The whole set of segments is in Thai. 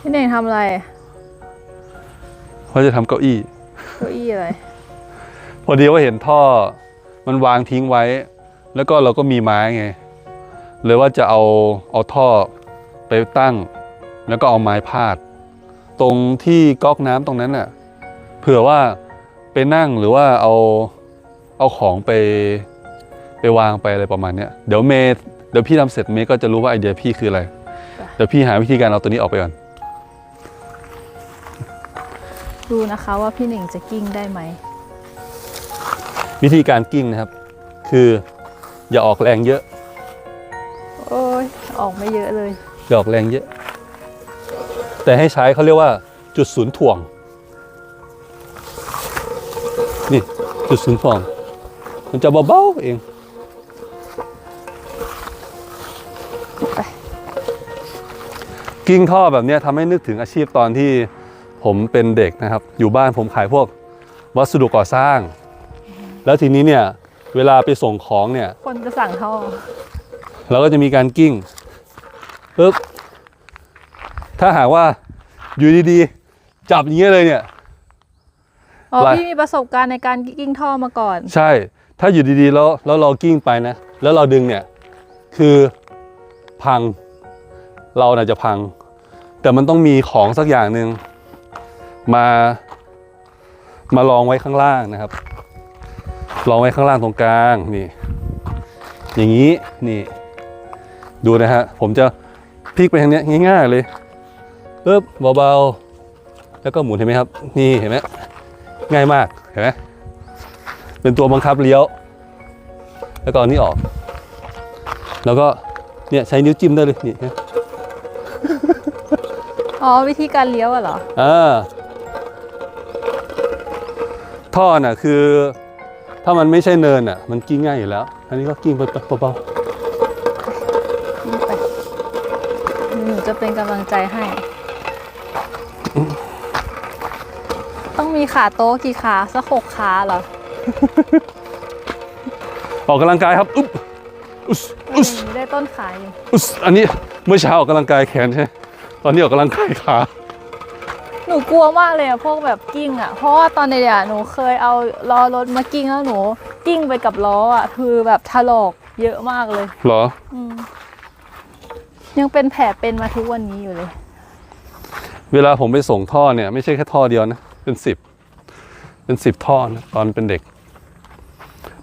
พี่เน่งทำอะไรว่าจะทำเก้าอี้ เก้าอี้อะไร พอดีว่าเห็นท่อมันวางทิ้งไว้ แล้วก็เราก็มีไม้ไงเลยว่าจะเอาเอาท่อไปตั้ง แล้วก็เอาไม้พาด ตรงที่ก๊อกน้ำตรงนั้นน่ะเผื่อว่าไปนั่งหรือว่าเอาเอาของไปไปวางไปอะไรประมาณเนี้ยเดี๋ยวเมย์เดี๋ยวพี่ทำเสร็จเมย์ก็จะรู้ว่าไอเดียพี่คืออะไร เดี๋ยวพี่หาวิธีการเอาตัวนี้ออกไปก่อน ดูนะคะว่าพี่เน่งจะกิ้งได้ไหม วิธีการกิ้งนะครับ คืออย่าออกแรงเยอะ โอ้ยออกไม่เยอะเลย อย่าออกแรงเยอะ แต่ให้ใช้เขาเรียกว่าจุดศูนย์ถ่วง นี่จุดศูนย์ถ่วง มันจะเบาๆเองไปกิ้งท่อแบบเนี้ยทำให้นึกถึงอาชีพตอนที่ ผมเป็นเด็กนะครับ อยู่บ้านผมขายพวกวัสดุก่อสร้าง แล้วทีนี้เนี่ยเวลาไปส่งของเนี่ย คนจะสั่งท่อเราก็จะมีการกิ้งปึ๊บถ้าหากว่าอยู่ดีๆ จับอย่างเงี้ยเลยเนี่ยอ๋ออะไรพี่มีประสบการณ์ในการกิ้งท่อมาก่อน ใช่ ถ้าอยู่ดีๆ แล้วแล้วเรากิ้งไปนะ แล้วเราดึงเนี่ยคือพังเราน่าจะพัง แต่มันต้องมีของสักอย่างหนึ่ง มามาลองไว้ข้างล่างนะครับ ลองไว้ข้างล่างตรงกลางนี่ อย่างนี้นี่ดูนะฮะผมจะพลิกไปทางเนี้ยง่ายๆเลยปึ๊บเบาๆแล้วก็หมุนเห็นไหมครับ นี่เห็นไหมง่ายมากเห็นไหมเป็นตัวบังคับเลี้ยว แล้วก็เอานี้ออก แล้วก็เนี่ยใช้นิ้วจิ้มได้เลยนี่นะอ๋อวิธีการเลี้ยวอะเหรออ่า ท่อน่ะคือ ถ้ามันไม่ใช่เนินอะ มันกิ้งง่ายอยู่แล้ว อันนี้ก็กิ้งไปเบากิ้งไปหนูจะเป็นกำลังใจให้ ต้องมีขาโต๊ะกี่ขาสักหกขาเหรอ ๆออกกำลังกายครับอุ๊บอุ๊สอุ๊สได้ต้นขาอยู่ อุ๊สอันนี้เมื่อเช้าออกกำลังกายแขนใช่ไหมตอนนี้ออกกำลังกายขา หนูกลัวมากเลยอะพวกแบบกิ้งอะเพราะว่าตอนเด็กอะหนูเคยเอาล้อรถมากิ้งแล้วหนู กิ้งไปกับล้ออะคือแบบถลอกเยอะมากเลย เหรอ อืมยังเป็นแผลเป็นมาทุกวันนี้อยู่เลย เวลาผมไปส่งท่อเนี่ย ไม่ใช่แค่ท่อเดียวนะ เป็นสิบ เป็นสิบท่อนะตอนเป็นเด็ก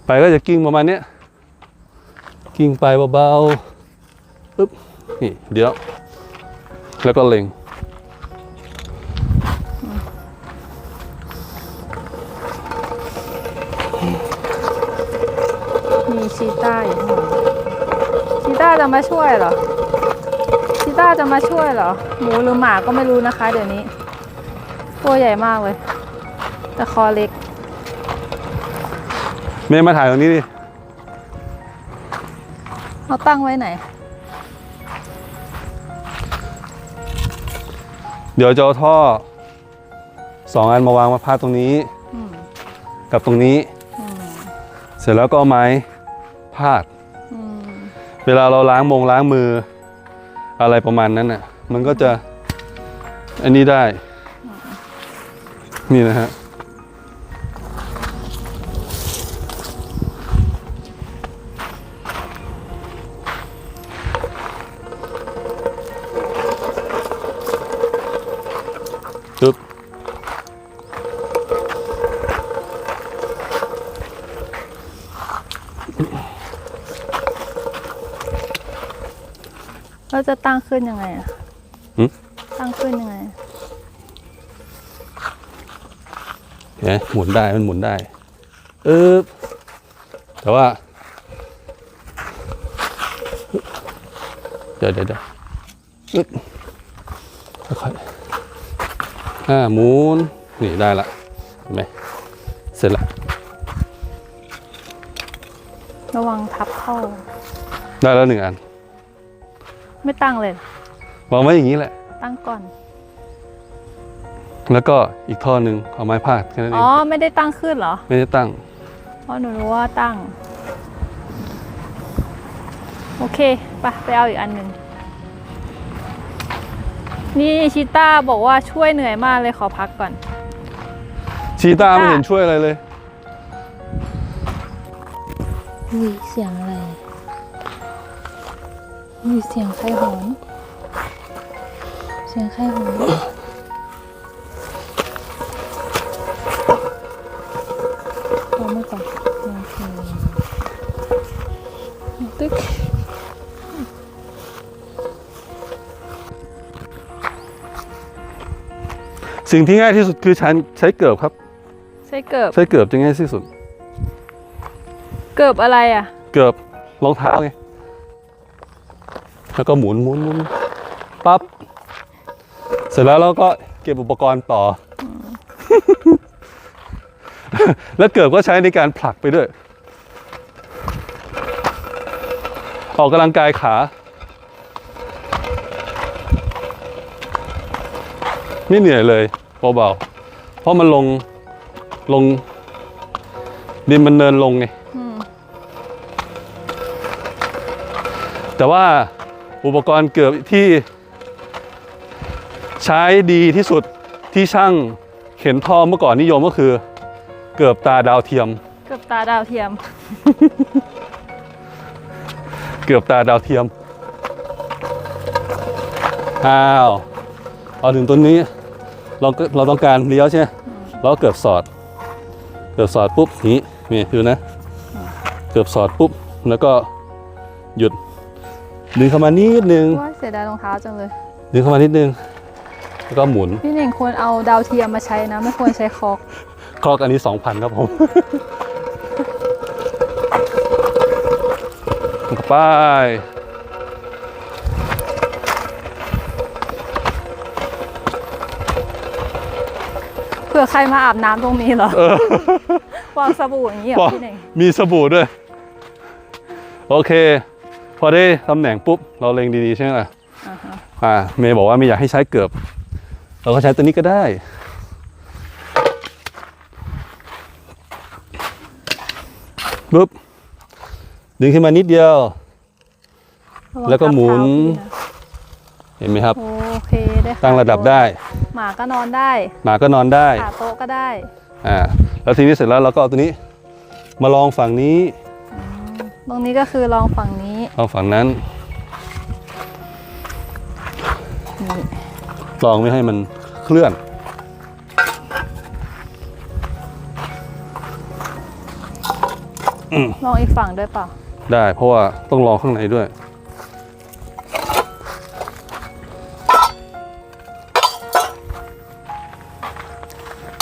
ไปก็จะกิ้งประมาณเนี้ย กิ้งไปเบาๆปึ๊บ นี่ เดี๋ยว แล้วก็เล็ง จะมาช่วยเหรอชีต้าจะมาช่วยเหรอ หมูหรือหมาก็ไม่รู้นะคะ เดี๋ยวนี้ ตัวใหญ่มากเลย แต่คอเล็ก เมย์มาถ่ายตรงนี้ดิเอาตั้งไว้ไหน เดี๋ยวจะเอาท่อสองอันมาวางมาพาดตรงนี้อืมกับตรงนี้อืมเสร็จแล้วก็เอาไม้พาดอืม เวลาเราล้างมงล้างมืออะไรประมาณนั้นน่ะ มันก็จะอันนี้ได้ นี่นะฮะ เราจะตั้งขึ้นยังไงอะหึ ตั้งขึ้นยังไง เห็นไหมหมุนได้มันหมุนได้เออแต่ว่า เดี๋ยวเดี๋ยวเดี๋ยวอึ๊บค่อยๆอ่าหมุนนี่ได้ละเห็นไหมเสร็จละระวังทับเข้า ได้แล้วหนึ่งอัน ไม่ตั้งเลย วางไว้อย่างนี้แหละ ตั้งก่อน แล้วก็อีกท่อหนึ่งเอาไม้พาดแค่นั้นเออ๋งอ ไม่ได้ตั้งขึ้นเหรอ ไม่ได้ตั้ง เพราะหนูรู้ว่าตั้ง โอเคไปไปเอาอีกอันหนึ่ง นี่ชิต้าบอกว่าช่วยเหนื่อยมากเลยขอพักก่อน ชีตาไม่เห็นช่วยอะไรเลย อุ้ยเสียงอะไร อุ้ยเสียงใครหอน เสียงใครหอนเอามาก่อนโอเคตึ๊กสิ่งที่ง่ายที่สุดคือใช้ใช้เกิบครับ ใช่เกิบ ใช้เกิบจะง่ายที่สุด เกิบอะไรอะ เกิบรองเท้าไง แล้วก็หมุนหมุนหมุนปั๊บเสร็จแล้วเราก็เก็บอุปกรณ์ต่ออแล้วเกิบก็ใช้ในการผลักไปด้วย ออกกำลังกายขาไม่เหนื่อยเลยเบาๆเพราะมันลงลง ดินมันเนินลงไงอืมแต่ว่า อุปกรณ์เกือบที่ใช้ดีที่สุดที่ช่างเข็นท่อเมื่อก่อนนิยมก็คือ เกือบตาดาวเทียม เกิบตาดาวเทียม เกือบตาดาวเทียม อ้าวเอาถึงตัวนี้ เราก็เราต้องการเลี้ยวใช่ไหมเราก็เกือบสอด เกือบสอดปุ๊บนี้นี่ดูนะ เกือบสอดปุ๊บแล้วก็หยุด ดึงเข้ามานิดนึงว่าเสียดายรองเท้าจังเลย ดึงเข้ามานิดนึง แล้วก็หมุน พี่เน่งควรเอาดาวเทียมมาใช้นะ ไม่ควรใช้คอกคลอกอันนี้2,000ครับผมไปเผื่อใครมาอาบน้ำตรงนี้เหรอวางสบู่อย่างนี้เหรบออกพี่เน่งมีสบู่ด้วย โอเค พอได้ตำแหน่งปุ๊บ เราเล็งดีๆใช่ไหมล่ะอ่าฮะอ่าเมย์บอกว่าไม่อยากให้ใช้เกือบ เราก็ใช้ตัวนี้ก็ได้ปุ๊บดึงขึ้นมานิดเดียวระงแล้วก็หมุนทับเท้าพี่ะเห็นไหมครับ โอเคได้ค่ะตั้งระดับได้ หมาก็นอนได้ หมาก็นอนได้ขาโต๊ะก็ได้ อ่า แล้วทีนี้เสร็จแล้วเราก็เอาตัวนี้ มาลองฝั่งนี้ ตรงนี้ก็คือลองฝั่งนี้ ลองฝั่งนั้นนี่ลองไม่ให้มันเคลื่อน ลองอีกฝั่งด้วยเปล่า ได้เพราะว่าต้องลองข้างในด้วย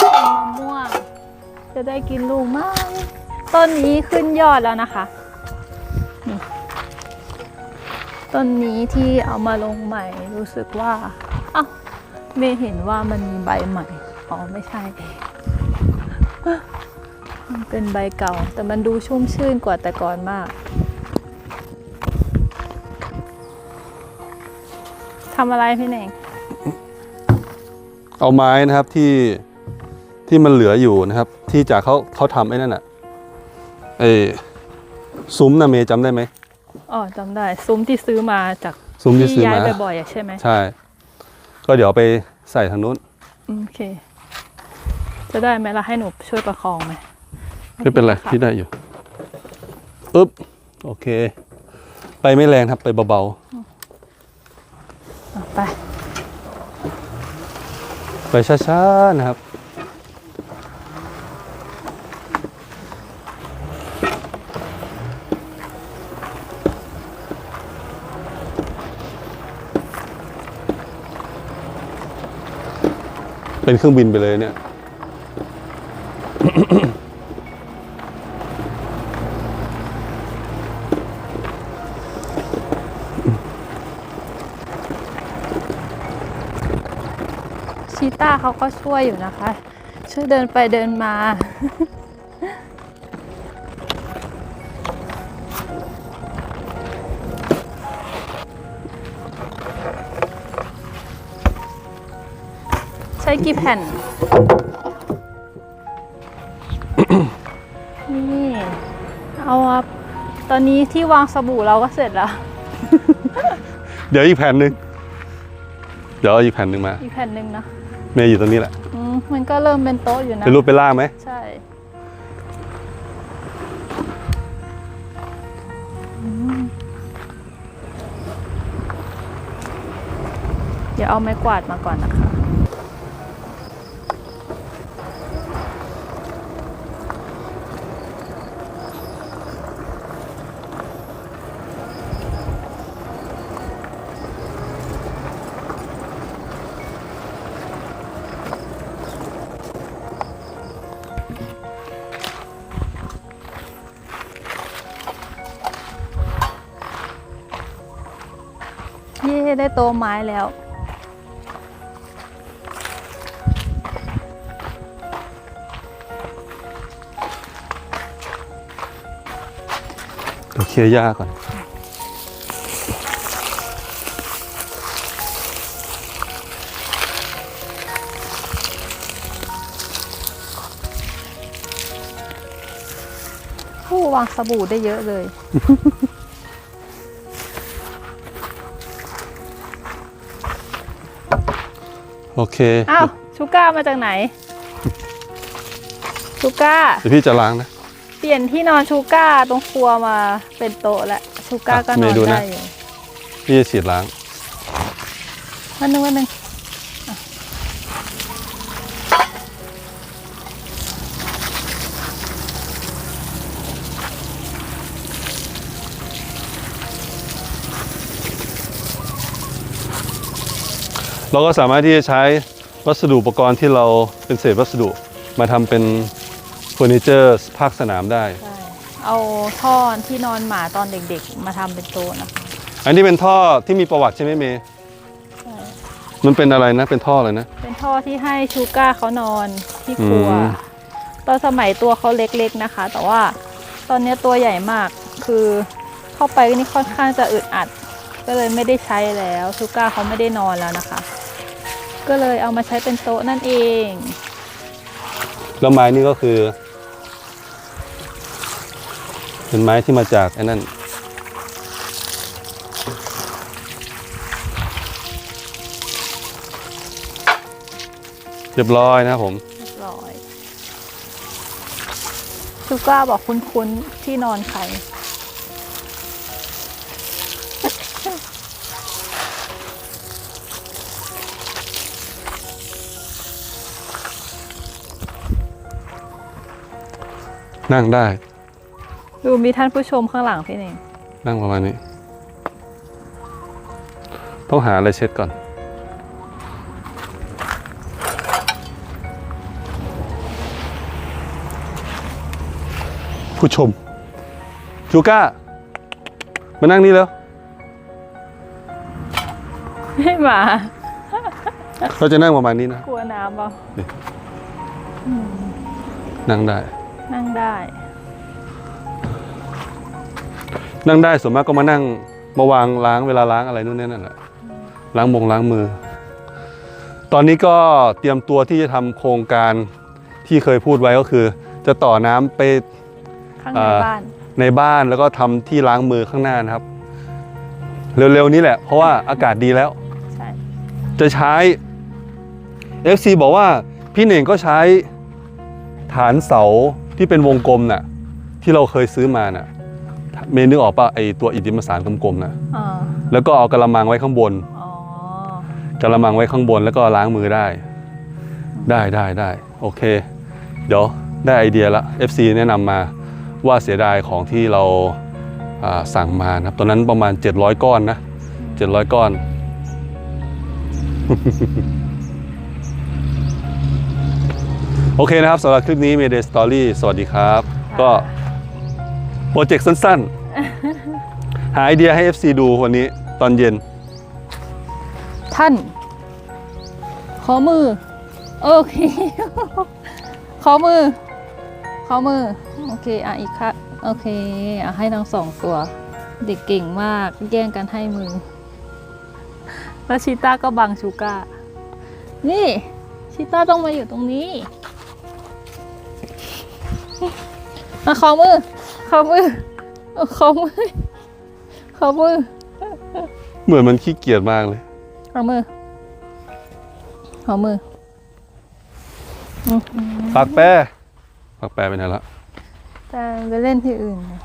มะม่วง จะได้กินลูกมากต้นนี้ขึ้นยอดแล้วนะคะ ต้นนี้ที่เอามาลงใหม่รู้สึกว่าอ้าวเมย์เห็นว่ามันมีใบใหม่ อ๋อไม่ใช่ มันเป็นใบเก่า แต่มันดูชุ่มชื่นกว่าแต่ก่อนมากทำอะไรพี่เน่ง เอาไม้นะครับที่ที่มันเหลืออยู่นะครับ ที่จากเขาเขาทำไอ้นั่นอะไอ้ซุ้มนะเมย์จำได้ไหม อ๋อจำได้ซุ้มที่ซื้อมาจากซุ้มที่ซื้อย้ายมาบ่อยๆอะใช่ไหมใช่ ก็เดี๋ยวเอาไปใส่ทางนู้นอืมโอเค จะได้ไหมล่ะให้หนูช่วยประคองไหมไม่เป็นไรพี่ได้อยู่อึ๊บโอเค ไปไม่แรงครับไปเบาอะไปๆไปช้าๆนะครับ เป็นเครื่องบินไปเลยเนี่ย ชีต้าเขาก็ช่วยอยู่นะคะ ช่วยเดินไปเดินมา กี่แผ่น นี่ เอาอะตอนนี้ที่วางสบู่เราก็เสร็จแล้ว เดี๋ยวอีกแผ่นหนึ่งเดี๋ยวเอาอีกแผ่นหนึ่งมา อีกแผ่นหนึ่งนะเมย์อยู่ตรงนี้แหละอืมมันก็เริ่มเป็นโต๊ะอยู่นะ เป็นรูปเป็นร่างไหมใช่อืมเดี๋ยวเอาไม้กวาดมาก่อนนะคะ ได้โต๊ะไม้แล้วเดี๋ยวเคลียร์หญ้าก่อนผู้วางสบู่ได้เยอะเลย โอเคอ้าวชูก้ามาจากไหน ชูก้า เดี๋ยวพี่จะล้างนะ เปลี่ยนที่นอนชูก้าตรงครัวมาเป็นโต๊ะแล้วชูก้าก็นเมอนย์ดูนะได้อยู่พี่จะฉีดล้างวันหนึงวันหนึง เราก็สามารถที่จะใช้วัสดุอุปกรณ์ที่เราเป็นเศษวัสดุมาทำเป็นเฟอร์นิเจอร์ภาคสนามได้ใช่เอาท่อที่นอนหมาตอนเด็กๆ มาทำเป็นโต๊ะนะคะอันนี้เป็นท่อที่มีประวัติใช่ไหมเมย์ใช่มันเป็นอะไรนะ เป็นท่ออะไรนะ เป็นท่อที่ให้ชูก้าเขานอนที่ครัว อืม ตอนสมัยตัวเขาเล็กๆนะคะ แต่ว่าตอนนี้ตัวใหญ่มากคือเข้าไปนี่ค่อนข้างจะอึดอัด ก็เลยไม่ได้ใช้แล้วชูก้าเขาไม่ได้นอนแล้วนะคะ ก็เลยเอามาใช้เป็นโต๊ะนั่นเอง แล้วไม้นี่ก็คือ เป็นไม้ที่มาจากไอ้นั่นเรียบร้อยนะครับผมเรียบร้อยชูก้าบอกคุ้นๆที่นอนใคร นั่งได้ ดูมีท่านผู้ชมข้างหลังพี่เองนั่งประมาณนี้ ต้องหาอะไรเช็ดก่อน ผู้ชม จูก้า มานั่งนี่แล้ว ไม่มา เราจะนั่งประมาณนี้นะ กลัวน้ำเปล่า นั่งได้ นั่งได้ นั่งได้ส่วนมากก็มานั่งมาวางล้างเวลาล้างอะไรนู่นนี่นั่นแหละล้างมงล้างมือ ตอนนี้ก็เตรียมตัวที่จะทำโครงการที่เคยพูดไว้ก็คือ จะต่อน้ำไปข้างในอ่าบ้านในบ้านแล้วก็ทำที่ล้างมือข้างหน้านะครับ เร็วๆนี้แหละ เพราะว่าอากาศดีแล้วใช่จะใช้ FC บอกว่าพี่เน่งก็ใช้ฐานเสา ที่เป็นวงกลมน่ะที่เราเคยซื้อมาน่ะเมนึกออกป่ะไอตัวอิฐดินประสานกลมๆน่ะอ่าแล้วก็เอากระมังไว้ข้างบนอ๋อกระมังไว้ข้างบนแล้วก็ล้างมือได้ ได้ได้ได้โอเค เดี๋ยวได้ไอเดียละ FC แนะนำมาว่าเสียดายของที่เราอ่าสั่งมานะครับตอนนั้นประมาณ 700 ก้อนนะ 700 ก้อน โอเคนะครับสำหรับคลิปนี้ Mayday Story สวัสดีครับ ก็โปรเจกต์สั้นๆ หาไอเดียให้ FC ดูวันนี้ตอนเย็น ท่าน ขอมือ โอเค ขอมือ ขอมือ โอเค อะ อีกค่ะ โอเค อะ ให้ทั้งสองตัว เด็กเก่งมาก แย่งกันให้มือ แล้วชีต้าก็บังชูก้า นี่ชีต้าต้องมาอยู่ตรงนี้ มาขอมือขอมือขอมือขอมือ เหมือนมันขี้เกียจมากเลยขอมือหัวมืออืมปากแปรปากแปรไปไหนละแต่ไปเล่นที่อื่นเลย